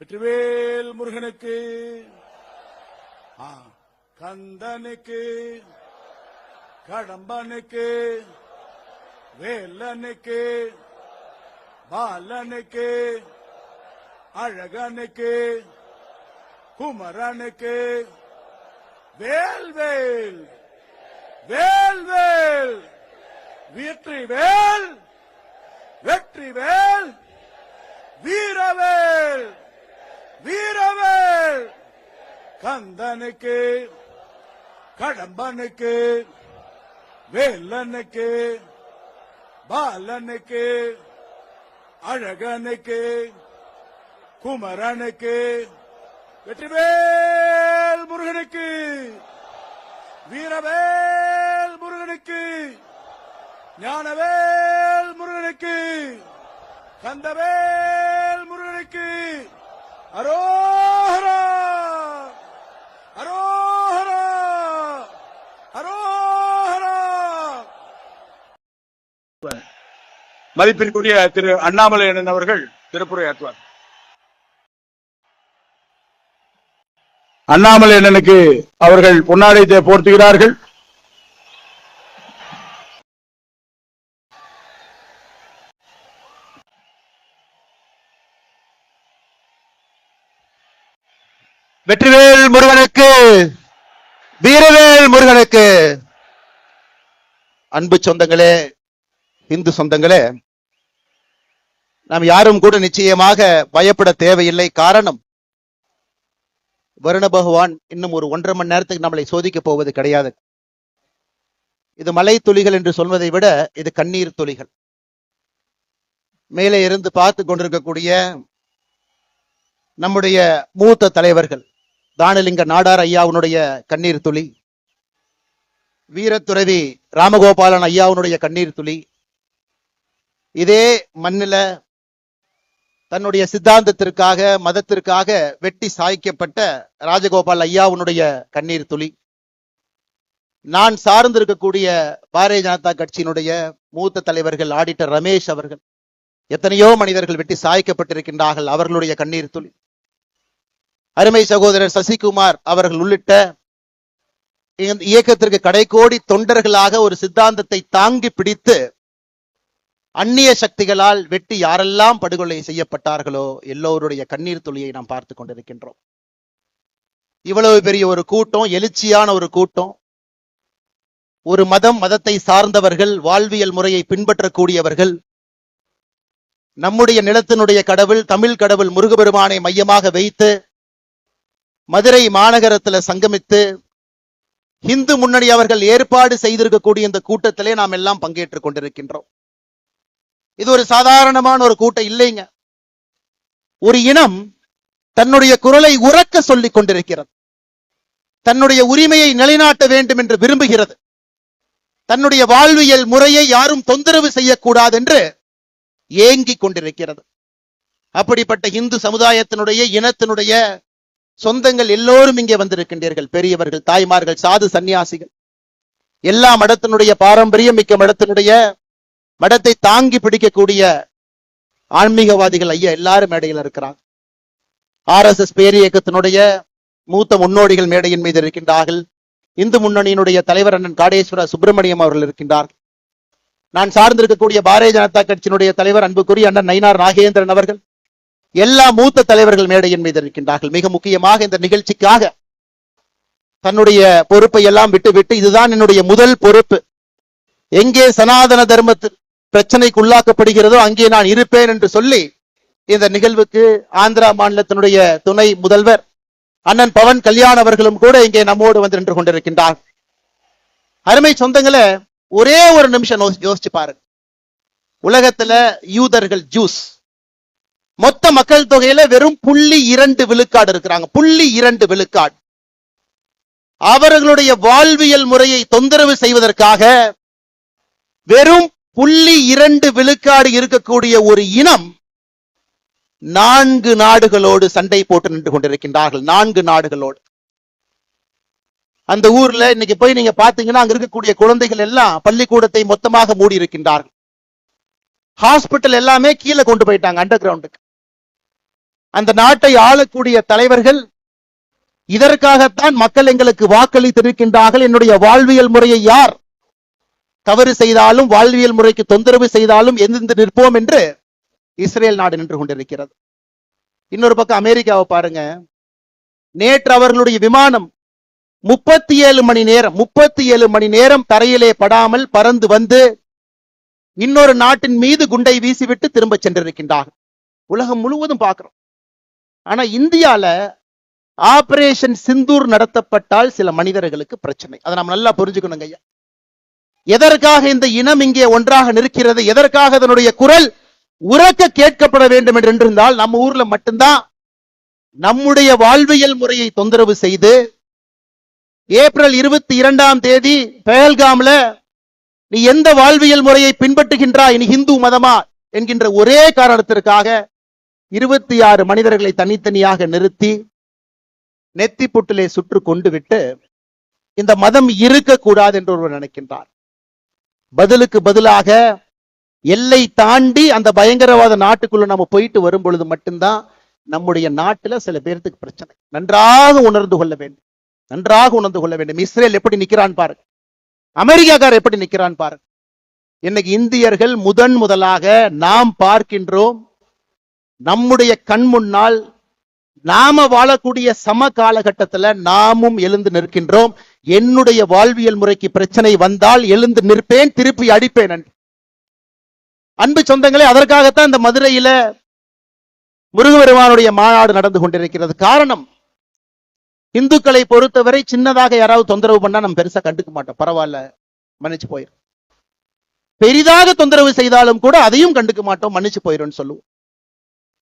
வெற்றிவேல் முருகனுக்கு. கந்தனுக்கு. கடம்பனுக்கு. வேலனுக்கு. பாலனுக்கு. அழகனுக்கு. குமரனுக்கு. வேல்வேல். வேல்வேல். வெற்றி வேல் வெற்றி வேல் வீரவேல். வீரவேல். கந்தனுக்கு கடம்பனுக்கு வேலனுக்கு பாலனுக்கு அழகனுக்கு குமரனுக்கு வெற்றிவேல் முருகனுக்கு வீரவேல் முருகனுக்கு ஞானவேல் முருகனுக்கு கந்தவேல் முருகனுக்கு அரோஹரா அரோஹரா அரோஹரா மதிப்பிற்குரிய திரு அண்ணாமலை அண்ணன் அவர்கள் திருப்புரையாற்றுவார். அண்ணாமலை அண்ணனுக்கு அவர்கள் பொன்னாடை போர்த்துகிறார்கள். வெற்றிவேல் முருகனுக்கு வீரவேல் முருகனுக்கு. அன்பு சொந்தங்களே இந்து சொந்தங்களே நாம் யாரும் கூட நிச்சயமாக பயப்பட தேவையில்லை. காரணம் வருண பகவான் இன்னும் ஒரு ஒன்றரை மணி நேரத்துக்கு நம்மளை சோதிக்கப் போவது கிடையாது. இது மலை துளிகள் என்று சொல்வதை விட இது கண்ணீர் துளிகள். மேலே இருந்து பார்த்து கொண்டிருக்கக்கூடிய நம்முடைய மூத்த தலைவர்கள் தானலிங்க நாடார் ஐயாவுனுடைய கண்ணீர் துளி. வீரத்துறவி ராமகோபாலன் ஐயாவுனுடைய கண்ணீர் துளி. இதே மண்ணில் தன்னுடைய சித்தாந்தத்திற்காக மதத்திற்காக வெட்டி சாய்க்கப்பட்ட ராஜகோபால் ஐயாவுனுடைய கண்ணீர் துளி. நான் சார்ந்திருக்கக்கூடிய பாரதிய ஜனதா கட்சியினுடைய மூத்த தலைவர்கள் ஆடிட்டர் ரமேஷ் அவர்கள் எத்தனையோ மனிதர்கள் வெட்டி சாய்க்கப்பட்டிருக்கின்றார்கள் அவர்களுடைய கண்ணீர் துளி. அருமை சகோதரர் சசிகுமார் அவர்கள் உள்ளிட்ட இயக்கத்திற்கு கடைகோடி தொண்டர்களாக ஒரு சித்தாந்தத்தை தாங்கி பிடித்து அந்நிய சக்திகளால் வெட்டி யாரெல்லாம் படுகொலை செய்யப்பட்டார்களோ எல்லோருடைய கண்ணீர் துளியை நாம் பார்த்து கொண்டிருக்கின்றோம். இவ்வளவு பெரிய ஒரு கூட்டம் எழுச்சியான ஒரு கூட்டம். ஒரு மதம் மதத்தை சார்ந்தவர்கள் வாழ்வியல் முறையை பின்பற்றக்கூடியவர்கள். நம்முடைய நிலத்தினுடைய கடவுள் தமிழ் கடவுள் முருகபெருமானை மையமாக வைத்து மதுரை மாநகரத்துல சங்கமித்து இந்து முன்னணி அவர்கள் ஏற்பாடு செய்திருக்கக்கூடிய இந்த கூட்டத்திலே நாம் எல்லாம் பங்கேற்றுக் கொண்டிருக்கின்றோம். இது ஒரு சாதாரணமான ஒரு கூட்டம் இல்லைங்க. ஒரு இனம் தன்னுடைய குரலை உறக்க சொல்லிக் கொண்டிருக்கிறது. தன்னுடைய உரிமையை நிலைநாட்ட வேண்டும் என்று விரும்புகிறது. தன்னுடைய வாழ்வியல் முறையை யாரும் தொந்தரவு செய்யக்கூடாது என்று ஏங்கிக் கொண்டிருக்கிறது. அப்படிப்பட்ட இந்து சமுதாயத்தினுடைய இனத்தினுடைய சொந்தங்கள் எல்லோரும் இங்கே வந்திருக்கின்றீர்கள். பெரியவர்கள் தாய்மார்கள் சாது சன்னியாசிகள் எல்லா மடத்தினுடைய பாரம்பரியம் மிக்க மடத்தினுடைய மடத்தை தாங்கி பிடிக்கக்கூடிய ஆன்மீகவாதிகள் ஐயா எல்லாரும் மேடையில் இருக்கிறாங்க. ஆர் எஸ் எஸ் பேரியக்கத்தினுடைய மூத்த முன்னோடிகள் மேடையின் மீது இருக்கின்றார்கள். இந்து முன்னணியினுடைய தலைவர் அண்ணன் காடேஸ்வர சுப்பிரமணியம் அவர்கள் இருக்கின்றார் நான் சார்ந்திருக்கக்கூடிய பாரதிய ஜனதா கட்சியினுடைய தலைவர் அன்புக்குரிய அண்ணன் நயினார் நாகேந்திரன் அவர்கள் எல்லா மூத்த தலைவர்கள் மேடையின் மீது இருக்கின்றார்கள் மிக முக்கியமாக இந்த நிகழ்ச்சிக்காக தன்னுடைய பொறுப்பை எல்லாம் விட்டு விட்டு இதுதான் என்னுடைய முதல் பொறுப்பு. எங்கே சனாதன தர்மத்து பிரச்சனைக்கு உள்ளாக்கப்படுகிறதோ அங்கே நான் இருப்பேன் என்று சொல்லி இந்த நிகழ்வுக்கு ஆந்திரா மாநிலத்தினுடைய துணை முதல்வர் அண்ணன் பவன் கல்யாண் அவர்களும் கூட இங்கே நம்மோடு வந்து நின்று கொண்டிருக்கின்றார். அருமை சொந்தங்களை ஒரே ஒரு நிமிஷம் யோசிச்சு பாருங்க. உலகத்துல யூதர்கள் ஜூஸ். மொத்த மக்கள் தொகையில வெறும் புள்ளி இரண்டு விழுக்காடு இருக்கிறாங்க. புள்ளி இரண்டு விழுக்காடு. அவர்களுடைய வாழ்வியல் முறையை தொந்தரவு செய்வதற்காக வெறும் புள்ளி இரண்டு விழுக்காடு இருக்கக்கூடிய ஒரு இனம் நான்கு நாடுகளோடு சண்டை போட்டு நின்று கொண்டிருக்கின்றார்கள். நான்கு நாடுகளோடு. அந்த ஊர்ல இன்னைக்கு போய் நீங்க பாத்தீங்கன்னா அங்க இருக்கக்கூடிய குழந்தைகள் எல்லாம் பள்ளிக்கூடத்தை மொத்தமாக மூடி இருக்கின்றார்கள் ஹாஸ்பிட்டல் எல்லாமே கீழே கொண்டு போயிட்டாங்க அண்டர் கிரவுண்டுக்கு அந்த நாட்டை ஆளக்கூடிய தலைவர்கள் இதற்காகத்தான் மக்கள் எங்களுக்கு வாக்களித்திருக்கின்றார்கள். என்னுடைய வாழ்வியல் முறையை யார் தவறு செய்தாலும் வாழ்வியல் முறைக்கு தொந்தரவு செய்தாலும் எந்திருந்து நிற்போம் என்று இஸ்ரேல் நாடு நின்று கொண்டிருக்கிறது. இன்னொரு பக்கம் அமெரிக்காவை பாருங்க. நேற்று அவர்களுடைய விமானம் முப்பத்தி ஏழு மணி நேரம் முப்பத்தி ஏழு மணி நேரம் தரையிலே படாமல் பறந்து வந்து இன்னொரு நாட்டின் மீது குண்டை வீசிவிட்டு திரும்ப சென்றிருக்கின்றார்கள். உலகம் முழுவதும் பார்க்கிறோம். ஆனா இந்தியால ஆபரேஷன் சிந்தூர் நடத்தப்பட்டால் சில மனிதர்களுக்கு பிரச்சனை. அதை நம்ம நல்லா புரிஞ்சுக்கணுங்க ஐயா. எதற்காக இந்த இனம் இங்கே ஒன்றாக நிற்கிறது? எதற்காக அதனுடைய குரல் உறக்க கேட்கப்பட வேண்டும் என்று இருந்தால் நம்ம ஊர்ல மட்டும்தான் நம்முடைய வாழ்வியல் முறையை தொந்தரவு செய்து ஏப்ரல் இருபத்தி இரண்டாம் தேதி பெயல்காம்ல நீ எந்த வாழ்வியல் முறையை பின்பற்றுகின்றாய்? நீ இந்து மதமா? என்கின்ற ஒரே காரணத்திற்காக இருபத்தி ஆறு மனிதர்களை தனித்தனியாக நிறுத்தி நெத்தி புட்டிலே சுற்று கொண்டு விட்டு இந்த மதம் இருக்கக்கூடாது என்று ஒருவர் நினைக்கின்றார். பதிலுக்கு பதிலாக எல்லை தாண்டி அந்த பயங்கரவாத நாட்டுக்குள்ள நம்ம போயிட்டு வரும் பொழுது மட்டும்தான் நம்முடைய நாட்டுல சில பேர்த்துக்கு பிரச்சனை. நன்றாக உணர்ந்து கொள்ள வேண்டும். நன்றாக உணர்ந்து கொள்ள வேண்டும். இஸ்ரேல் எப்படி நிக்கிறான் பாருங்க. அமெரிக்காக்கார் எப்படி நிக்கிறான் பாருங்க. இன்னைக்கு இந்தியர்கள் முதன் முதலாக நாம் பார்க்கின்றோம் நம்முடைய கண் முன்னால் நாம வாழக்கூடிய சம காலகட்டத்துல நாமும் எழுந்து நிற்கின்றோம். என்னுடைய வாழ்வியல் முறைக்கு பிரச்சனை வந்தால் எழுந்து நிற்பேன் திருப்பி அடிப்பேன் அன்பு சொந்தங்களே அதற்காகத்தான் இந்த மதுரையில முருகபெருமானுடைய மாநாடு நடந்து கொண்டிருக்கிறது. காரணம் இந்துக்களை பொறுத்தவரை சின்னதாக யாராவது தொந்தரவு பண்ணா நம்ம பெருசா கண்டுக்க மாட்டோம். பரவாயில்ல மன்னிச்சு போயிரும். பெரிதாக தொந்தரவு செய்தாலும் கூட அதையும் கண்டுக்க மாட்டோம் மன்னிச்சு போயிரும்னு சொல்லுவோம்.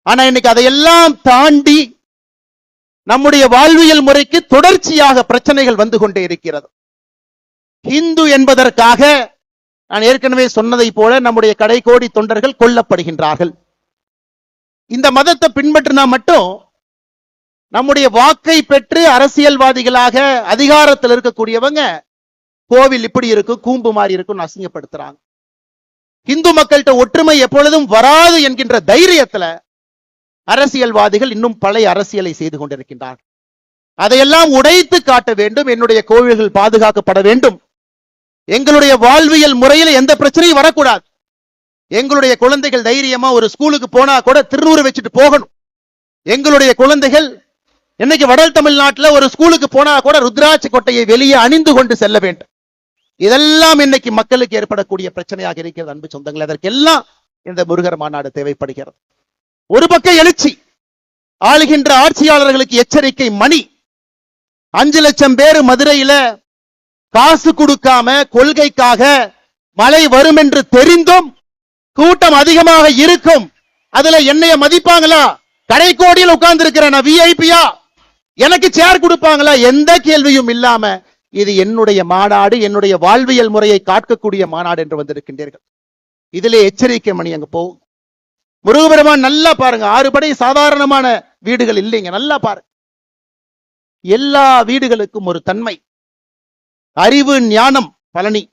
ஆனா இன்னைக்கு அதையெல்லாம் தாண்டி நம்முடைய வாழ்வியல் முறைக்கு தொடர்ச்சியாக பிரச்சனைகள் வந்து கொண்டே இருக்கிறது. இந்து என்பதற்காக நான் ஏற்கனவே சொன்னதை போல நம்முடைய கடைகோடி தொண்டர்கள் கொல்லப்படுகின்றார்கள். இந்த மதத்தை பின்பற்றினா மட்டும் நம்முடைய வாக்கை பெற்று அரசியல்வாதிகளாக அதிகாரத்தில் இருக்கக்கூடியவங்க கோவில் இப்படி இருக்கும் கூம்பு மாதிரி இருக்கும் அசிங்கப்படுத்துறாங்க. இந்து மக்கள்கிட்ட ஒற்றுமை எப்பொழுதும் வராது என்கின்ற தைரியத்துல அரசியல்வாதிகள் இன்னும் பழைய அரசியலை செய்து கொண்டிருக்கின்றார் அதையெல்லாம் உடைத்து காட்ட வேண்டும் என்னுடைய கோவில்கள் பாதுகாக்கப்பட வேண்டும். எங்களுடைய வாழ்வியல் முறையில எந்த பிரச்சனையும் வரக்கூடாது. எங்களுடைய குழந்தைகள் தைரியமா ஒரு ஸ்கூலுக்கு போனா கூட திருநூறு வச்சுட்டு போகணும். எங்களுடைய குழந்தைகள் இன்னைக்கு வடல் தமிழ்நாட்டுல ஒரு ஸ்கூலுக்கு போனா கூட ருத்ராட்சி கொட்டையை வெளியே அணிந்து கொண்டு செல்ல வேண்டும். இதெல்லாம் இன்னைக்கு மக்களுக்கு ஏற்படக்கூடிய பிரச்சனையாக இருக்கிறது அன்பு சொந்தங்கள். அதற்கெல்லாம் இந்த முருகர் மாநாடு தேவைப்படுகிறது. ஒரு பக்கம் எழுச்சி. ஆளுகின்ற ஆட்சியாளர்களுக்கு எச்சரிக்கை மணி. அஞ்சு லட்சம் பேர் மதுரையில காசு கொடுக்காம கொள்கைக்காக மழை வரும் என்று தெரிந்தும் கூட்டம் அதிகமாக இருக்கும். அதுல என்னைய மதிப்பாங்களா? கடைக்கோடியில் உட்கார்ந்து இருக்கிறேன் விஐபியா எனக்கு சேர் கொடுப்பாங்களா? எந்த கேள்வியும் இல்லாம இது என்னுடைய மாநாடு என்னுடைய வாழ்வியல் முறையை காக்கக்கூடிய மாநாடு என்று வந்திருக்கின்றீர்கள். இதிலே எச்சரிக்கை மணி அங்க போகும். முருகபெருமான் நல்லா பாருங்க. ஆறு படை சாதாரணமான வீடுகள் இல்லைங்க. நல்லா பாருங்க எல்லா வீடுகளுக்கும் ஒரு தன்மை. அறிவு ஞானம் பழனி.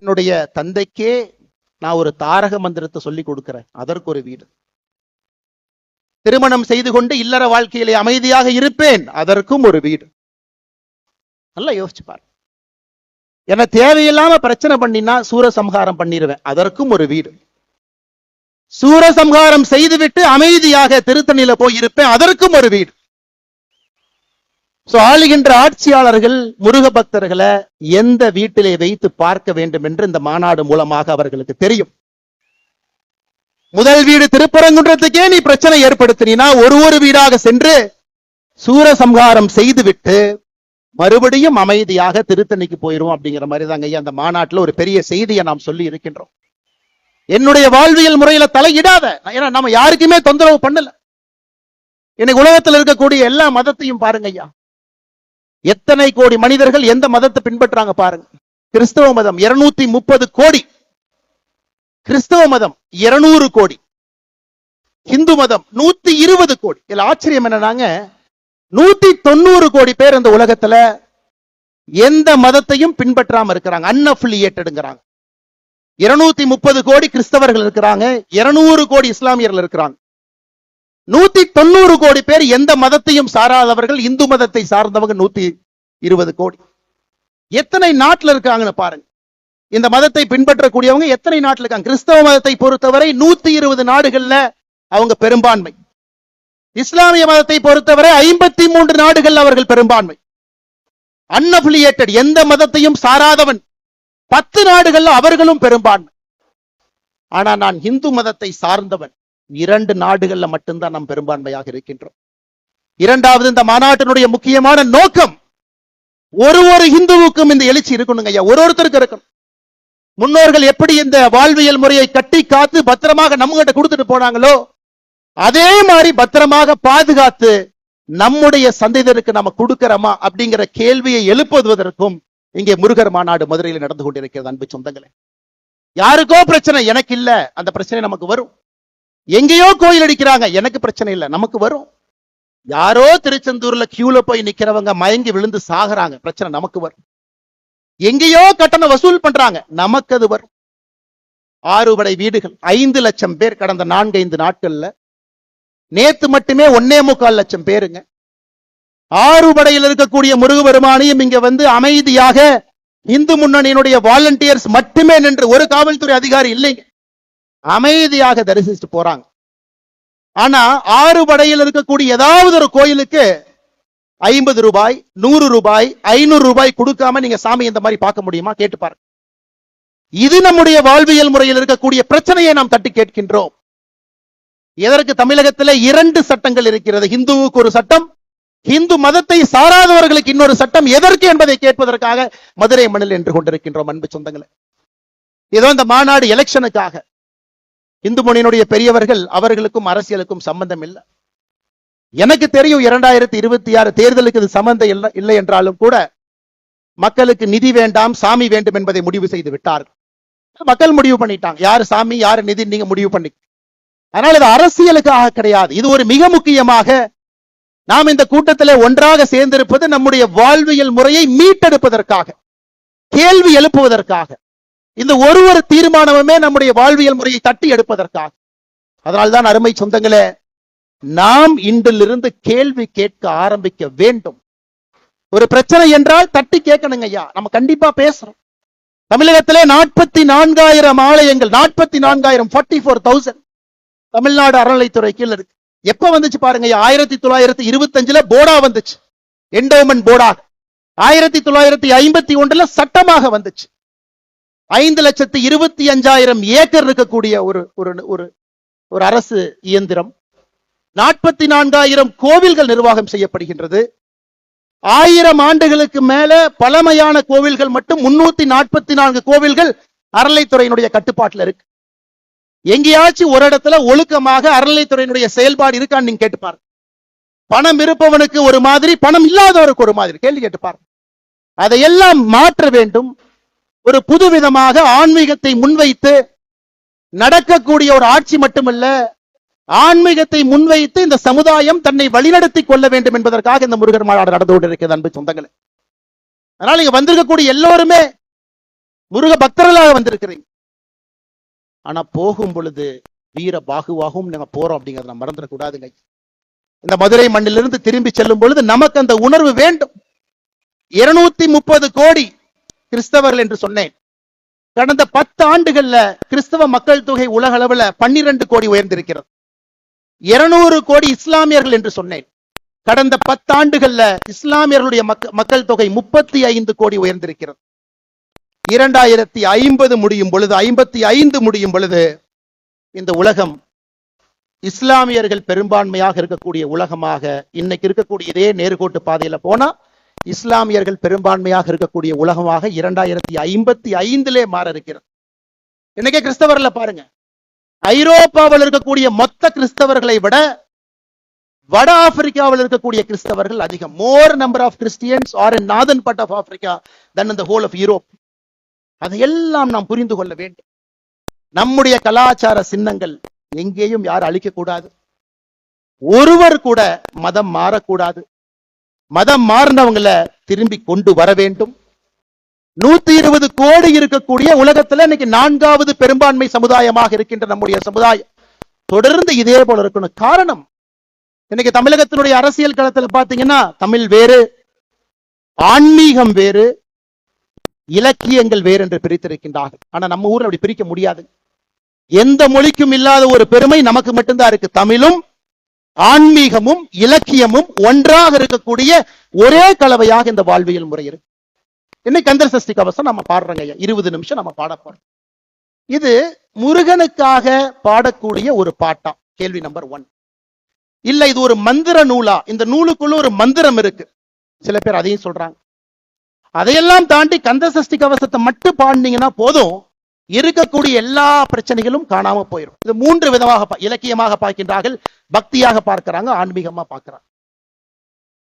என்னுடைய தந்தைக்கே நான் ஒரு தாரக மந்திரத்தை சொல்லி கொடுக்கிறேன். அதற்கு ஒரு வீடு. திருமணம் செய்து கொண்டு இல்லற வாழ்க்கையிலே அமைதியாக இருப்பேன். அதற்கும் ஒரு வீடு. நல்லா யோசிச்சு பாரு. என்ன தேவையில்லாம பிரச்சனை பண்ணினா சூரசம்ஹாரம் பண்ணிடுவேன் அதற்கும் ஒரு வீடு. சூரசம்ஹாரம் செய்துவிட்டு அமைதியாக திருத்தணியில போய் இருப்பேன். அதற்கும் ஒரு வீடு. சோ ஆளுகின்ற ஆட்சியாளர்கள் முருக பக்தர்களை எந்த வீட்டிலே வைத்து பார்க்க வேண்டும் என்று இந்த மாநாடு மூலமாக அவர்களுக்கு தெரியும். முதல் வீடு திருப்பரங்குன்றத்துக்கே நீ பிரச்சனை ஏற்படுத்தினா ஒரு ஒரு வீடாக சென்று சூரசம்ஹாரம் செய்துவிட்டு மறுபடியும் அமைதியாக திருத்தணிக்கு போயிடும் அப்படிங்கிற மாதிரி தாங்க ஐயா அந்த மாநாட்டுல ஒரு பெரிய செய்தியை நாம் சொல்லி இருக்கின்றோம். என்னுடைய வாழ்வியல் முறையில தலையிடாத. ஏன்னா நம்ம யாருக்குமே தொந்தரவு பண்ணல. இன்னைக்கு உலகத்தில் இருக்கக்கூடிய எல்லா மதத்தையும் பாருங்க ஐயா. எத்தனை கோடி மனிதர்கள் எந்த மதத்தை பின்பற்றாங்க பாருங்க. கிறிஸ்தவ மதம் இருநூத்தி முப்பது கோடி. கிறிஸ்தவ மதம் இருநூறு கோடி. இந்து மதம் நூத்தி இருபது கோடி. இதுல ஆச்சரியம் என்னன்னாங்க? நூத்தி தொண்ணூறு கோடி பேர் இந்த உலகத்துல எந்த மதத்தையும் பின்பற்றாம இருக்கிறாங்க. அன்அஃபிலியேட்டடுங்கிறாங்க இருநூத்தி முப்பது கோடி கிறிஸ்தவர்கள் இருக்கிறாங்க இருநூறு கோடி இஸ்லாமியர்கள் இருக்கிறாங்க. நூத்தி தொண்ணூறு கோடி பேர் எந்த மதத்தையும் சாராதவர்கள் இந்து மதத்தை சார்ந்தவங்க நூத்தி இருபது கோடி. எத்தனை நாட்டில் இருக்காங்கன்னு பாருங்க. இந்த மதத்தை பின்பற்றக்கூடியவங்க எத்தனை நாட்டில் இருக்காங்க? கிறிஸ்தவ மதத்தை பொறுத்தவரை நூத்தி இருபது நாடுகள்ல அவங்க பெரும்பான்மை. இஸ்லாமிய மதத்தை பொறுத்தவரை ஐம்பத்தி மூன்று நாடுகள் அவர்கள் பெரும்பான்மை. அன்அபிலியேட்டட் எந்த மதத்தையும் சாராதவன் பத்து நாடுகள்ல அவர்களும் பெரும்பான்மை. ஆனா நான் இந்து மதத்தை சார்ந்தவன். இரண்டு நாடுகள்ல மட்டும்தான் நாம் பெரும்பான்மையாக இருக்கின்றோம். இரண்டாவது இந்த மாநாட்டினுடைய முக்கியமான நோக்கம் ஒரு ஒரு இந்துவுக்கும் இந்த எழுச்சி இருக்கணுங்க ஐயா. ஒரு ஒருத்தருக்கு இருக்கணும். முன்னோர்கள் எப்படி இந்த வாழ்வியல் முறையை கட்டி காத்து பத்திரமாக நம்ம கிட்ட கொடுத்துட்டு போனாங்களோ அதே மாதிரி பத்திரமாக பாதுகாத்து நம்முடைய சந்ததியருக்கு நம்ம கொடுக்கிறோமா அப்படிங்கிற கேள்வியை எழுப்புவதற்கும் இங்கே முருகர் மாநாடு மதுரையில் நடந்து கொண்டிருக்கிறது அன்பு சொந்தங்களே. யாருக்கோ பிரச்சனை எனக்கு இல்ல. அந்த பிரச்சனை நமக்கு வரும். எங்கேயோ கோயில் அடிக்கிறாங்க எனக்கு பிரச்சனை இல்லை நமக்கு வரும். யாரோ திருச்செந்தூர்ல கியூல போய் நிக்கிறவங்க மயங்கி விழுந்து சாகுறாங்க பிரச்சனை நமக்கு வரும். எங்கேயோ கட்டணம் வசூல் பண்றாங்க நமக்கு அது வரும். ஆறுபடை வீடுகள் ஐந்து லட்சம் பேர் கடந்த நான்கைந்து நாட்கள்ல. நேத்து மட்டுமே ஒன்னே முக்கால் லட்சம் பேருங்க. ஆறுபடையில் இருக்கக்கூடிய முருகபெருமானையும் இங்க வந்து அமைதியாக இந்து முன்னணியினுடைய வாலண்டியர்ஸ் மட்டுமே நின்று ஒரு காவல்துறை அதிகாரி இல்லைங்க அமைதியாக தரிசிச்சுட்டு போறாங்க. ஆனா ஆறு படையில் இருக்கக்கூடிய ஏதாவது ஒரு கோயிலுக்கு ஐம்பது ரூபாய் நூறு ரூபாய் ஐநூறு ரூபாய் கொடுக்காம நீங்க சாமி இந்த மாதிரி பார்க்க முடியுமா? கேட்டு பாருங்க. இது நம்முடைய வாழ்வியல் முறையில் இருக்கக்கூடிய பிரச்சனையை நாம் தட்டி கேட்கின்றோம். எதற்கு தமிழகத்தில் இரண்டு சட்டங்கள் இருக்கிறது. இந்துவுக்கு ஒரு சட்டம் இந்து மதத்தை சாராதவர்களுக்கு இன்னொரு சட்டம் எதற்கு என்பதை கேட்பதற்காக மதுரை மண்ணில் என்று கொண்டிருக்கின்றோம் அன்பு சொந்தங்களை. ஏதோ இந்த மாநாடு எலெக்ஷனுக்காக. இந்து மொழியினுடைய பெரியவர்கள் அவர்களுக்கும் அரசியலுக்கும் சம்பந்தம் இல்லை. எனக்கு தெரியும் இரண்டாயிரத்தி இருபத்தி ஆறு தேர்தலுக்கு இது சம்பந்தம் இல்லை இல்லை என்றாலும் கூட மக்களுக்கு நிதி வேண்டாம் சாமி வேண்டும் என்பதை முடிவு செய்து விட்டார்கள். மக்கள் முடிவு பண்ணிட்டாங்க. யாரு சாமி யாரு நிதி நீங்க முடிவு பண்ணி அதனால இது அரசியலுக்காக கிடையாது. இது ஒரு மிக முக்கியமாக நாம் இந்த கூட்டத்திலே ஒன்றாக சேர்ந்திருப்பது நம்முடைய வாழ்வியல் முறையை மீட்டெடுப்பதற்காக கேள்வி எழுப்புவதற்காக இந்த ஒரு ஒரு தீர்மானமுமே நம்முடைய வாழ்வியல் முறையை தட்டி எடுப்பதற்காக. அதனால்தான் அருமை சொந்தங்களே நாம் இன்றிலிருந்து கேள்வி கேட்க ஆரம்பிக்க வேண்டும். ஒரு பிரச்சனை என்றால் தட்டி கேட்கணுங்க ஐயா நம்ம கண்டிப்பா பேசுறோம். தமிழகத்திலே நாற்பத்தி நான்காயிரம் ஆலயங்கள் நாற்பத்தி நான்காயிரம் ஃபார்ட்டி ஃபோர் தௌசண்ட் தமிழ்நாடு அறநிலைத்துறை கீழ இருக்கு. எப்ப வந்துச்சு பாருங்க ஆயிரத்தி தொள்ளாயிரத்தி இருபத்தஞ்சுல போடா வந்துச்சு. என்டோமெண்ட் போடா. ஆயிரத்தி தொள்ளாயிரத்தி ஐம்பத்தி ஒன்றுல சட்டமாக வந்துச்சு. ஐந்து லட்சத்து இருபத்தி அஞ்சாயிரம் ஏக்கர் இருக்கக்கூடிய ஒரு ஒரு ஒரு ஒரு அரசு இயந்திரம் நாற்பத்தி நான்காயிரம் கோவில்கள் நிர்வாகம் செய்யப்படுகின்றது. ஆயிரம் ஆண்டுகளுக்கு மேல பழமையான கோவில்கள் மட்டும் முன்னூத்தி நாற்பத்தி நான்கு கோவில்கள் அறநிலைத்துறையினுடைய கட்டுப்பாட்டுல இருக்கு. எங்கேயாச்சும் ஒரு இடத்துல ஒழுக்கமாக அறநிலைத்துறையினுடைய செயல்பாடு இருக்கான்னு நீங்க கேட்டு பாருங்க. பணம் இருப்பவனுக்கு ஒரு மாதிரி பணம் இல்லாதவருக்கு ஒரு மாதிரி. கேள்வி கேட்டு பாருங்க. அதையெல்லாம் மாற்ற வேண்டும். ஒரு புதுவிதமாக ஆன்மீகத்தை முன்வைத்து நடக்கக்கூடிய ஒரு ஆட்சி மட்டுமல்ல ஆன்மீகத்தை முன்வைத்து இந்த சமுதாயம் தன்னை வழிநடத்தி கொள்ள வேண்டும் என்பதற்காக இந்த முருகர் மாநாடு நடந்து கொண்டிருக்கிறது அன்பு சொந்தங்களே. அதனால இங்க வந்திருக்கக்கூடிய எல்லோருமே முருக பக்தர்களாக வந்திருக்கிறீங்க. ஆனா போகும் பொழுது வீர பாகுவாகவும் நாங்க போறோம் அப்படிங்கறத நம்ம மறந்துடக்கூடாதுங்க இந்த மதுரை மண்ணிலிருந்து திரும்பி செல்லும் பொழுது நமக்கு அந்த உணர்வு வேண்டும். இருநூத்தி முப்பது கோடி கிறிஸ்தவர்கள் என்று சொன்னேன். கடந்த பத்து ஆண்டுகள்ல கிறிஸ்தவ மக்கள் தொகை உலக அளவுல பன்னிரண்டு கோடி உயர்ந்திருக்கிறது. இருநூறு கோடி இஸ்லாமியர்கள் என்று சொன்னேன். கடந்த பத்தாண்டுகள்ல இஸ்லாமியர்களுடைய மக்கள் தொகை முப்பத்தி ஐந்து கோடி உயர்ந்திருக்கிறது. இரண்டாயிரத்தி ஐம்பது முடியும் பொழுது ஐம்பத்தி ஐந்து முடியும் பொழுது இந்த உலகம் இஸ்லாமியர்கள் பெரும்பான்மையாக இருக்கக்கூடிய உலகமாக இன்னைக்கு இருக்கக்கூடிய இதே நேர்கோட்டு பாதையில போனா இஸ்லாமியர்கள் பெரும்பான்மையாக இருக்கக்கூடிய உலகமாக இரண்டாயிரத்தி ஐம்பத்தி ஐந்திலே மாற இருக்கிறது இன்னைக்கே கிறிஸ்தவர்ல பாருங்க. ஐரோப்பாவில் இருக்கக்கூடிய மொத்த கிறிஸ்தவர்களை விட வட ஆப்பிரிக்காவில் இருக்கக்கூடிய கிறிஸ்தவர்கள் அதிகம். More number of Christians are in northern part of Africa than இந்த ஹோல் ஆஃப் யூரோப் அதையெல்லாம் நாம் புரிந்து கொள்ள வேண்டும். நம்முடைய கலாச்சார சின்னங்கள் எங்கேயும் யாரும் அழிக்க கூடாது. ஒருவர் கூட மதம் மாறக்கூடாது. மதம் மாறினவங்களை திரும்பி கொண்டு வர வேண்டும். நூத்தி இருபது கோடி இருக்கக்கூடிய உலகத்துல இன்னைக்கு நான்காவது பெரும்பான்மை சமுதாயமாக இருக்கின்ற நம்முடைய சமுதாயம் தொடர்ந்து இதே போல இருக்கணும். காரணம் இன்னைக்கு தமிழகத்தினுடைய அரசியல் களத்துல பாத்தீங்கன்னா தமிழ் வேறு ஆன்மீகம் வேறு இலக்கியங்கள் வேறு என்று பிரித்திருக்கின்றார்கள். ஆனா நம்ம ஊர்ல அப்படி பிரிக்க முடியாது. எந்த மொழிக்கும் இல்லாத ஒரு பெருமை நமக்கு மட்டும்தான் இருக்கு. தமிழும் ஆன்மீகமும் இலக்கியமும் ஒன்றாக இருக்கக்கூடிய ஒரே கலவையாக இந்த வாழ்வியல் முறை இருக்கு. இன்னைக்கு கந்தர் சஷ்டி கவசம் நம்ம பாடுறோங்க ஐயா. இருபது நிமிஷம் நம்ம பாட போறோம். இது முருகனுக்காக பாடக்கூடிய ஒரு பாட்டா? கேள்வி நம்பர் ஒன். இல்ல இது ஒரு மந்திர நூலா? இந்த நூலுக்குள்ள ஒரு மந்திரம் இருக்கு. சில பேர் அதையும் சொல்றாங்க. அதையெல்லாம் தாண்டி கந்த சஷ்டி கவசத்தை மட்டும் பாடினீங்கன்னா போதும். இருக்கக்கூடிய எல்லா பிரச்சனைகளும் காணாம போயிடும் இது மூன்று விதமாக பா- இலக்கியமாக பார்க்கின்றார்கள். பக்தியாக பார்க்கிறாங்க ஆன்மீகமா பார்க்கிறாங்க.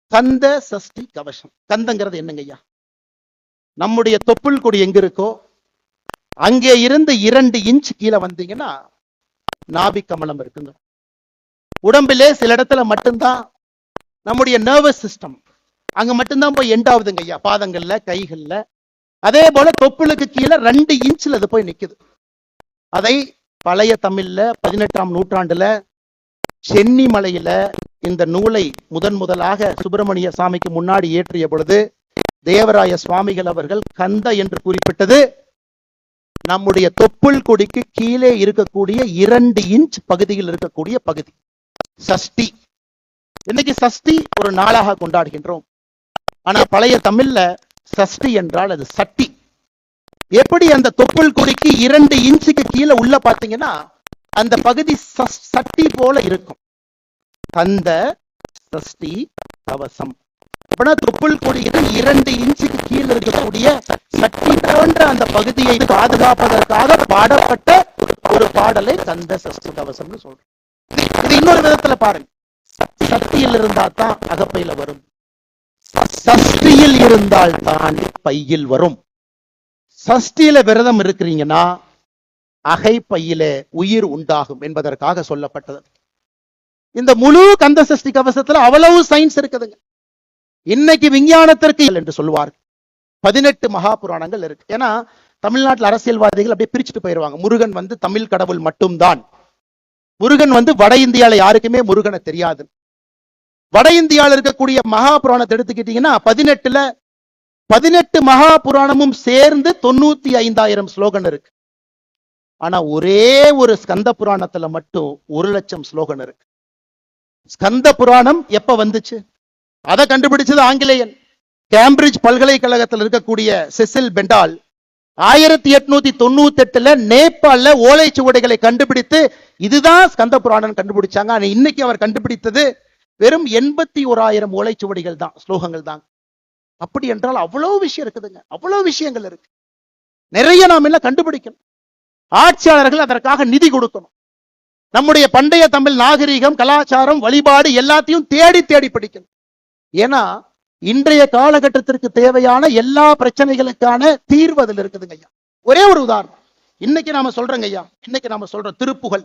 கந்த சஷ்டி கவசம். கந்தங்கிறது என்னங்கய்யா நம்முடைய தொப்புள் கொடி எங்க இருக்கோ அங்கே இருந்து இரண்டு இன்ச் கீழே வந்தீங்கன்னா நாபி கமலம் இருக்குங்க. உடம்பிலே சில இடத்துல மட்டும்தான் நம்முடைய நர்வஸ் சிஸ்டம் அங்க மட்டும்தான் போய் எண்ட் ஆகுதுங்க ஐயா பாதங்கள்ல கைகள்ல. அதே போல தொப்புளுக்கு கீழே ரெண்டு இன்ச்ல அது போய் நிக்குது. அதை பழைய தமிழ்ல பதினெட்டாம் நூற்றாண்டுல சென்னி மலையில இந்த நூலை முதன் முதலாக சுப்பிரமணிய சாமிக்கு முன்னாடி ஏற்றிய பொழுது தேவராய சுவாமிகள் அவர்கள் கந்த என்று குறிப்பிட்டது நம்முடைய தொப்புள் கொடிக்கு கீழே இருக்கக்கூடிய இரண்டு இன்ச் பகுதியில் இருக்கக்கூடிய பகுதி சஷ்டி. இன்னைக்கு சஷ்டி? ஒரு நாளாக கொண்டாடுகின்றோம். ஆனா பழைய தமிழ்ல சஷ்டி என்றால் அது சட்டி. எப்படி அந்த தொப்புள் கொடிக்கு இரண்டு இன்ச்சுக்கு கீழே உள்ள பாத்தீங்கன்னா அந்த பகுதி சட்டி போல இருக்கும். தந்த சஷ்டி கவசம். அப்படின்னா தொப்புள் கொடியில் இரண்டு இன்ச்சுக்கு கீழே இருக்கக்கூடிய சட்டி போன்ற அந்த பகுதியை பாதுகாப்பதற்காக பாடப்பட்ட ஒரு பாடலை தந்த சஷ்டி கவசம்னு சொல்றோம். இது இன்னொரு விதத்துல பாருங்க. சக்தியில் இருந்தா தான் அகப்பையில வரும். சஷ்டியில் இருந்தால் தான் பையில் வரும். சஷ்டியில விரதம் இருக்கிறீங்கன்னா அகை பையில உயிர் உண்டாகும் என்பதற்காக சொல்லப்பட்டது. இந்த முழு கந்த சஷ்டி கவசத்துல அவ்வளவு சயின்ஸ் இருக்குதுங்க. இன்னைக்கு விஞ்ஞானத்திற்கு என்று சொல்லுவார் பதினெட்டு மகா புராணங்கள் இருக்கு. ஏன்னா தமிழ்நாட்டில் அரசியல்வாதிகள் அப்படியே பிரிச்சுட்டு போயிருவாங்க. முருகன் வந்து தமிழ் கடவுள் மட்டும்தான். முருகன் வந்து வட இந்தியால யாருக்குமே முருகனை தெரியாது. வட இந்தியாவில் இருக்கக்கூடிய மகா புராணத்தை எடுத்துக்கிட்டீங்கன்னா பதினெட்டுல பதினெட்டு மகா புராணமும் சேர்ந்து தொண்ணூத்தி ஐந்தாயிரம் ஸ்லோகன் இருக்கு. ஆனா ஒரே ஒரு ஸ்கந்த புராணத்துல மட்டும் ஒரு லட்சம் ஸ்லோகன் இருக்கு. ஸ்கந்த புராணம் எப்ப வந்துச்சு? அதை கண்டுபிடிச்சது ஆங்கிலேயன். கேம்பிரிட்ஜ் பல்கலைக்கழகத்தில் இருக்கக்கூடிய செசில் பெண்டால் ஆயிரத்தி எட்நூத்தி தொண்ணூத்தி எட்டுல நேபாளில் ஓலைச்சுவடைகளை கண்டுபிடித்து இதுதான் ஸ்கந்த புராணம் கண்டுபிடிச்சாங்க. ஆனால் இன்னைக்கு அவர் கண்டுபிடித்தது வெறும் எண்பத்தி ஓராயிரம் ஓலைச்சுவடிகள் தான் ஸ்லோகங்கள் தான். அப்படி என்றால் அவ்வளவு விஷயம் இருக்குதுங்க. அவ்வளவு விஷயங்கள் இருக்கு. நிறைய நாம் என்ன கண்டுபிடிக்கணும்? ஆட்சியாளர்கள் அதற்காக நிதி கொடுக்கணும். நம்முடைய பண்டைய தமிழ் நாகரீகம் கலாச்சாரம் வழிபாடு எல்லாத்தையும் தேடி தேடி படிக்கணும். ஏன்னா இன்றைய காலகட்டத்திற்கு தேவையான எல்லா பிரச்சனைகளுக்கான தீர்வு அதில் இருக்குதுங்க ஐயா. ஒரே ஒரு உதாரணம். இன்னைக்கு நாம சொல்றோங்க ஐயா. இன்னைக்கு நாம சொல்றோம் திருப்புகழ்.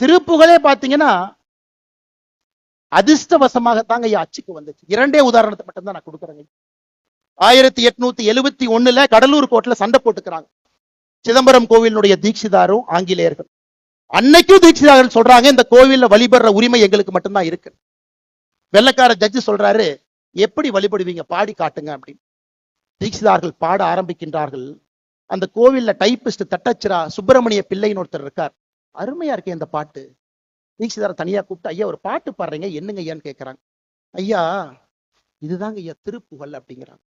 திருப்புகழே பாத்தீங்கன்னா அதிர்ஷ்டவசமாகத்தாங்க ஐயா அச்சுக்கு வந்துச்சு. இரண்டே உதாரணத்தை மட்டும்தான் நான் கொடுக்குறேங்க ஆயிரத்தி எட்நூத்தி எழுபத்தி ஒண்ணுல கடலூர் கோர்ட்ல சண்டை போட்டுக்கிறாங்க. சிதம்பரம் கோவிலினுடைய தீட்சிதாரும் ஆங்கிலேயர்கள். அன்னைக்கும் தீட்சிதார்கள் சொல்றாங்க இந்த கோவில்ல வழிபடுற உரிமை எங்களுக்கு மட்டும்தான் இருக்கு. வெள்ளக்கார ஜட்ஜு சொல்றாரு எப்படி வழிபடுவீங்க? பாடி காட்டுங்க அப்படின்னு. தீட்சிதார்கள் பாட ஆரம்பிக்கின்றார்கள். அந்த கோவில்ல டைப்பிஸ்ட் தட்டச்சிரா சுப்பிரமணிய பிள்ளைன்னு ஒருத்தர் இருக்கார். அருமையா இருக்கு இந்த பாட்டு. தீட்சிதாரை தனியாக கூப்பிட்டு ஐயா ஒரு பாட்டு பாடுறீங்க என்னங்க ஐயான்னு கேட்குறாங்க ஐயா இதுதாங்க ஐயா திருப்புகழ் அப்படிங்கிறாங்க.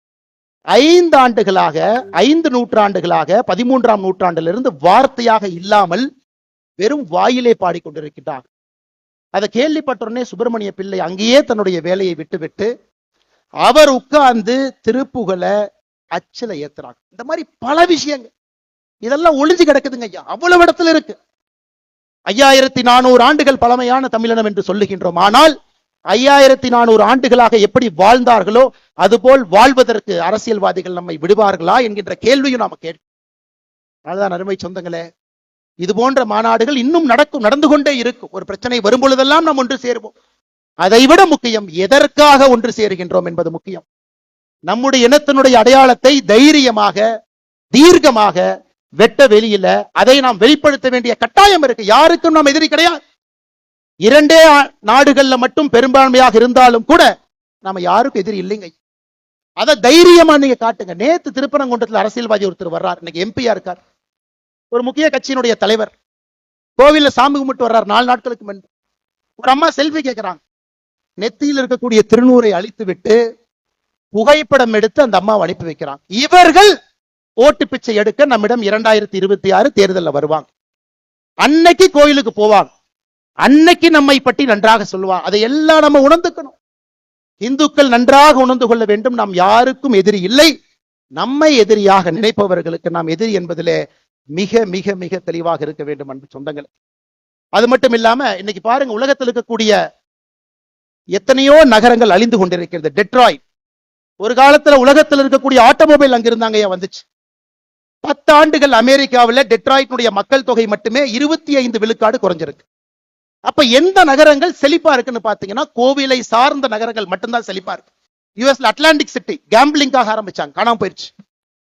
ஐந்து ஆண்டுகளாக ஐந்து நூற்றாண்டுகளாக பதிமூன்றாம் நூற்றாண்டிலிருந்து வார்த்தையாக இல்லாமல் வெறும் வாயிலே பாடிக்கொண்டிருக்கிறார் அதை கேள்விப்பட்டோடனே சுப்பிரமணிய பிள்ளை அங்கேயே தன்னுடைய வேலையை விட்டுவிட்டு அவர் உட்கார்ந்து திருப்புகளை அச்சில ஏத்துறாங்க. இந்த மாதிரி பல விஷயங்கள். இதெல்லாம் ஒளிஞ்சு கிடக்குதுங்க ஐயா. அவ்வளவு இடத்துல இருக்கு. ஐயாயிரத்தி நானூறு ஆண்டுகள் பழமையான தமிழினம் என்று சொல்லுகின்றோம். ஆனால் ஐயாயிரத்தி நானூறு ஆண்டுகளாக எப்படி வாழ்ந்தார்களோ அதுபோல் வாழ்வதற்கு அரசியல்வாதிகள் நம்மை விடுவார்களா என்கின்ற கேள்வியும் நாம கேட்கும் அதுதான் அருமை சொந்தங்களே இது போன்ற மாநாடுகள் இன்னும் நடக்கும் நடந்து கொண்டே இருக்கும் ஒரு பிரச்சனை வரும் பொழுதெல்லாம் நாம் ஒன்று சேருவோம். அதைவிட முக்கியம் எதற்காக ஒன்று சேருகின்றோம் என்பது முக்கியம். நம்முடைய இனத்தினுடைய அடையாளத்தை தைரியமாக தீர்க்கமாக வெட்ட வெளியில அதை நாம் வெளிப்படுத்த வேண்டிய கட்டாயம் இருக்கு. யாருக்கும் நாம் எதிரி கிடையாது. இரண்டே நாடுகள்ல மட்டும் பெரும்பான்மையாக இருந்தாலும் கூட நாம யாருக்கும் எதிரி இல்லைங்க. அதை தைரியமா நீங்க காட்டுங்க. நேத்து திருப்பரங்குன்றத்துல அரசியல்வாதி ஒருத்தர் வர்றார். இன்னைக்கு எம்பியா இருக்கார். ஒரு முக்கிய கட்சியினுடைய தலைவர். கோவில்ல சாமி கும்பிட்டு வர்றார். நாலு நாட்களுக்கு முன்பு ஒரு அம்மா செல்வி கேட்கிறாங்க நெத்தியில் இருக்கக்கூடிய திருநூரை அழித்து விட்டு புகைப்படம் எடுத்து அந்த அம்மாவை அனுப்பி வைக்கிறாங்க. இவர்கள் ஓட்டு பிச்சை எடுக்க நம்மிடம் இரண்டாயிரத்தி இருபத்தி ஆறு தேர்தலில் வருவாங்க. அன்னைக்கு கோயிலுக்கு போவாங்க. அன்னைக்கு நம்மை பற்றி நன்றாக சொல்லுவாங்க. அதை எல்லாம் நம்ம உணர்ந்துக்கணும். இந்துக்கள் நன்றாக உணர்ந்து கொள்ள வேண்டும். நாம் யாருக்கும் எதிரி இல்லை. நம்மை எதிரியாக நினைப்பவர்களுக்கு நாம் எதிரி என்பதிலே மிக மிக மிக தெளிவாக இருக்க வேண்டும் அன்பு சொந்தங்கள். அது மட்டும் இல்லாம இன்னைக்கு பாருங்க உலகத்தில் இருக்கக்கூடிய எத்தனையோ நகரங்கள் அழிந்து கொண்டிருக்கிறது. டெட்ராய் ஒரு காலத்துல உலகத்தில் இருக்கக்கூடிய ஆட்டோமொபைல் அங்க இருந்தாங்க ஏன் வந்துச்சு. பத்தாண்டுகள் அமெரிக்காவில் டெட்ராய்டினுடைய மக்கள் தொகை மட்டுமே இருபத்தி ஐந்து விழுக்காடு குறைஞ்சிருக்கு. அப்ப எந்த நகரங்கள் செழிப்பா இருக்குன்னு பாத்தீங்கன்னா கோவிலை சார்ந்த நகரங்கள் மட்டும்தான் செழிப்பா இருக்கு. யூஎஸ்ல அட்லாண்டிக் சிட்டி கேம்பிளிங்காக ஆரம்பிச்சாங்க காணாம போயிருச்சு.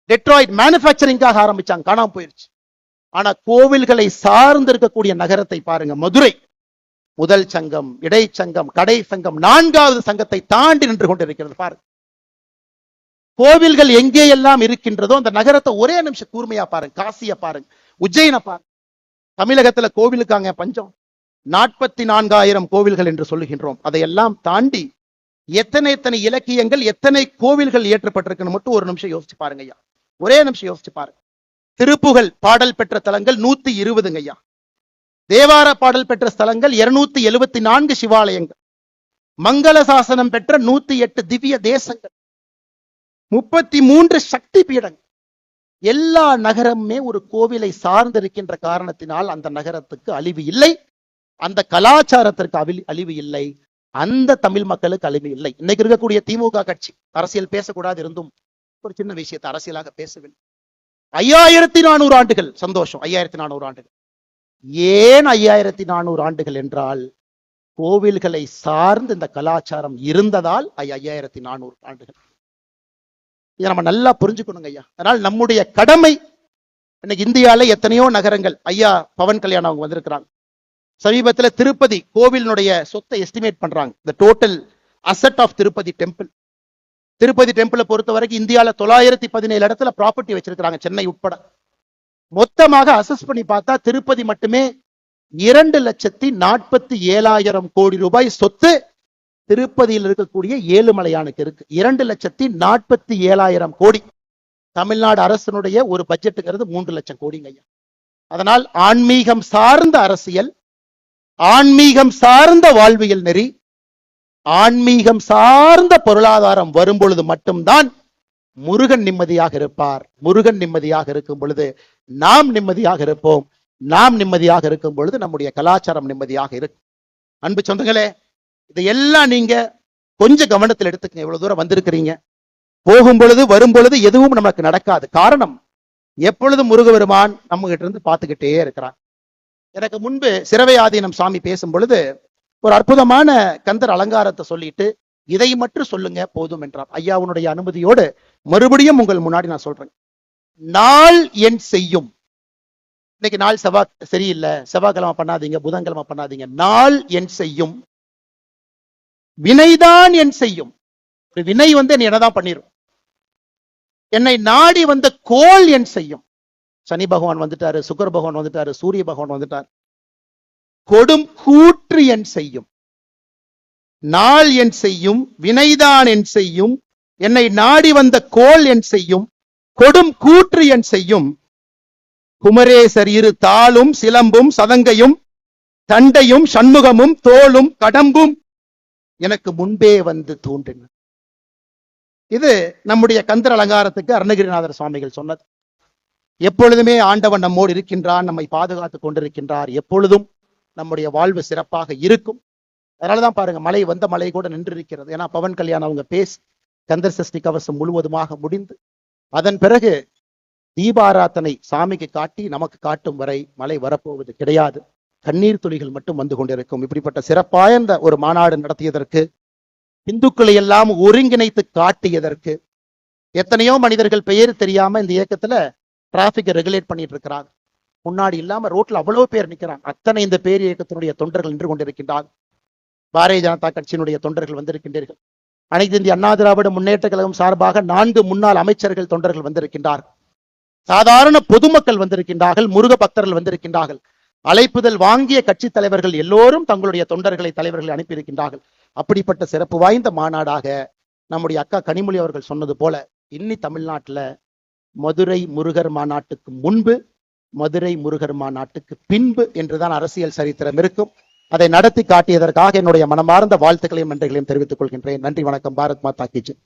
டெட்ராய்ட் மேனுஃபேக்சரிங்காக ஆரம்பிச்சாங்க காணாம போயிருச்சு. ஆனா கோவில்களை சார்ந்து இருக்கக்கூடிய நகரத்தை பாருங்க மதுரை. முதல் சங்கம் இடைச்சங்கம் கடை சங்கம் நான்காவது சங்கத்தை தாண்டி நின்று கொண்டிருக்கிறது பாருங்க. கோவில்கள் எங்கே எல்லாம் இருக்கின்றதோ அந்த நகரத்தை ஒரே நிமிஷம் கூர்மையா பாருங்க காசிய பாருங்க உஜ்ஜயினை பாருங்க. தமிழகத்துல கோவிலுக்காங்க பஞ்சம். நாற்பத்தி நான்காயிரம் கோவில்கள் என்று சொல்லுகின்றோம். அதையெல்லாம் தாண்டி எத்தனை எத்தனை இலக்கியங்கள் எத்தனை கோவில்கள் இயற்றப்பட்டிருக்குன்னு மட்டும் ஒரு நிமிஷம் யோசிச்சு பாருங்க ஐயா. ஒரே நிமிஷம் யோசிச்சு பாருங்க. திருப்புகழ் பாடல் பெற்ற தலங்கள் நூத்தி இருபதுங்க ஐயா. தேவார பாடல் பெற்ற ஸ்தலங்கள் இருநூத்தி எழுபத்தி நான்கு சிவாலயங்கள். மங்கள சாசனம் பெற்ற நூத்தி எட்டு திவ்ய தேசங்கள். முப்பத்தி மூன்று சக்தி பீடங்கள். எல்லா நகரமுமே ஒரு கோவிலை சார்ந்திருக்கின்ற காரணத்தினால் அந்த நகரத்துக்கு அழிவு இல்லை. அந்த கலாச்சாரத்திற்கு அவி- அழிவு இல்லை. அந்த தமிழ் மக்களுக்கு அழிவு இல்லை. இன்னைக்கு இருக்கக்கூடிய திமுக கட்சி அரசியல் பேசக்கூடாது இருந்தும் ஒரு சின்ன விஷயத்தை அரசியலாக பேசவில்லை. ஐயாயிரத்தி நானூறு ஆண்டுகள். சந்தோஷம். ஐயாயிரத்தி நானூறு ஆண்டுகள். ஏன் ஐயாயிரத்தி நானூறு ஆண்டுகள் என்றால் கோவில்களை சார்ந்து இந்த கலாச்சாரம் இருந்ததால் ஐ- ஐயாயிரத்தி நானூறு ஆண்டுகள். இதை நம்ம நல்லா புரிஞ்சுக்கணுங்க ஐயா. அதனால் நம்முடைய கடமை இன்னைக்கு இந்தியால எத்தனையோ நகரங்கள் ஐயா பவன் கல்யாணம் அவங்க வந்திருக்கிறாங்க. சமீபத்தில் திருப்பதி கோவிலினுடைய சொத்தை எஸ்டிமேட் பண்றாங்க. இந்த total asset of Tirupati temple Tirupati டெம்பிளை பொறுத்த வரைக்கும் இந்தியாவில் தொள்ளாயிரத்தி பதினேழு இடத்துல ப்ராப்பர்ட்டி வச்சிருக்கிறாங்க சென்னை உட்பட. மொத்தமாக அசஸ் பண்ணி பார்த்தா திருப்பதி மட்டுமே இரண்டு லட்சத்தி நாற்பத்தி ஏழாயிரம் கோடி ரூபாய் சொத்து திருப்பதியில் இருக்கக்கூடிய ஏழுமலையானுக்கு இருக்கு இரண்டு லட்சத்தி நாற்பத்தி ஏழாயிரம் கோடி. தமிழ்நாடு அரசனுடைய ஒரு பட்ஜெட்டுங்கிறது மூன்று லட்சம் கோடிங்க ஐயா. அதனால் ஆன்மீகம் சார்ந்த அரசியல் ஆன்மீகம் சார்ந்த வாழ்வியல் நெறி ஆன்மீகம் சார்ந்த பொருளாதாரம் வரும் பொழுது மட்டும்தான் முருகன் நிம்மதியாக இருப்பார். முருகன் நிம்மதியாக இருக்கும் பொழுது நாம் நிம்மதியாக இருப்போம். நாம் நிம்மதியாக இருக்கும் பொழுது நம்முடைய கலாச்சாரம் நிம்மதியாக இருக்கும் அன்பு சொந்தங்களே இதையெல்லாம் நீங்க கொஞ்சம் கவனத்தில் எடுத்துக்கங்க. இவ்வளவு தூரம் வந்திருக்கிறீங்க. போகும் பொழுது வரும் பொழுது எதுவும் நமக்கு நடக்காது. காரணம் எப்பொழுதும் முருகபெருமான் நம்ம கிட்ட இருந்து பார்த்துக்கிட்டே இருக்கிறான் எனக்கு முன்பு சிறவை ஆதீனம் சாமி பேசும் பொழுது ஒரு அற்புதமான கந்தர் அலங்காரத்தை சொல்லிட்டு இதை மட்டும் சொல்லுங்க போதும் என்றார். ஐயாவுனுடைய அனுமதியோடு மறுபடியும் உங்கள் முன்னாடி நான் சொல்றேன். நாள் என் செய்யும். இன்னைக்கு நாள் செவ்வாய் சரியில்லை. செவ்வாய்க்கிழமை பண்ணாதீங்க புதன்கிழமை பண்ணாதீங்க. நாள் என் செய்யும். வினைதான் என் செய்யும். ஒரு வினை வந்து என்னை என்னதான் பண்ணிரும்? என்னை நாடி வந்த கோல் என் செய்யும். சனி பகவான் வந்துட்டாரு சுகர் பகவான் வந்துட்டாரு சூரிய பகவான் வந்துட்டார். கொடும் கூற்று என் செய்யும். நாள் என் செய்யும் வினைதான் என் செய்யும் என்னை நாடி வந்த கோள் என் செய்யும் கொடும் கூற்று என் செய்யும். குமரேசர் இரு தாளும் சிலம்பும் சதங்கையும் தண்டையும் சண்முகமும் தோளும் கடம்பும் எனக்கு முன்பே வந்து தோன்றின. இது நம்முடைய கந்தர் அலங்காரத்துக்கு அருணகிரிநாதர் சுவாமிகள் சொன்னது. எப்பொழுதுமே ஆண்டவன் நம்மோடு இருக்கின்றான் நம்மை பாதுகாத்துக் கொண்டிருக்கின்றார். எப்பொழுதும் நம்முடைய வாழ்வு சிறப்பாக இருக்கும். அதனாலதான் பாருங்க மலை வந்த மலை கூட நின்று இருக்கிறது ஏன்னா பவன் கல்யாணம் அவங்க பேசி கந்தர் சஷ்டி கவசம் முழுவதுமாக முடிந்து அதன் பிறகு தீபாராத்தனை சாமிக்கு காட்டி நமக்கு காட்டும் வரை மழை வரப்போவது கிடையாது. கண்ணீர் துளிகள் மட்டும் வந்து கொண்டிருக்கும். இப்படிப்பட்ட சிறப்பாய்ந்த ஒரு மாநாடு நடத்தியதற்கு இந்துக்களை எல்லாம் ஒருங்கிணைத்து காட்டியதற்கு எத்தனையோ மனிதர்கள் பெயர் தெரியாம இந்த இயக்கத்துல டிராபிக்கை ரெகுலேட் பண்ணிட்டு இருக்கிறாங்க. முன்னாடி இல்லாம ரோட்ல அவ்வளவு பேர் நிக்கிறாங்க. அத்தனை இந்த பேர் இயக்கத்தினுடைய தொண்டர்கள் நின்று கொண்டிருக்கின்றார் பாரதிய ஜனதா கட்சியினுடைய தொண்டர்கள் வந்திருக்கின்றீர்கள். அனைத்து இந்திய அண்ணா திராவிட முன்னேற்ற கழகம் சார்பாக நான்கு முன்னாள் அமைச்சர்கள் தொண்டர்கள் வந்திருக்கின்றார் சாதாரண பொதுமக்கள் வந்திருக்கின்றார்கள் முருக பக்தர்கள் வந்திருக்கின்றார்கள். அழைப்புதல் வாங்கிய கட்சி தலைவர்கள் எல்லோரும் தங்களுடைய தொண்டர்களை தலைவர்களை அனுப்பியிருக்கின்றார்கள். அப்படிப்பட்ட சிறப்பு வாய்ந்த மாநாடாக நம்முடைய அக்கா கனிமொழி அவர்கள் சொன்னது போல இன்னி தமிழ்நாட்டுல மதுரை முருகர் மாநாட்டுக்கு முன்பு மதுரை முருகர் மாநாட்டுக்கு பின்பு என்றுதான் அரசியல் சரித்திரம் இருக்கும். அதை நடத்தி காட்டியதற்காக என்னுடைய மனமார்ந்த வாழ்த்துக்களையும் நன்றிகளையும் தெரிவித்துக் கொள்கின்றேன். நன்றி வணக்கம். பாரத் மாதா கிஜன்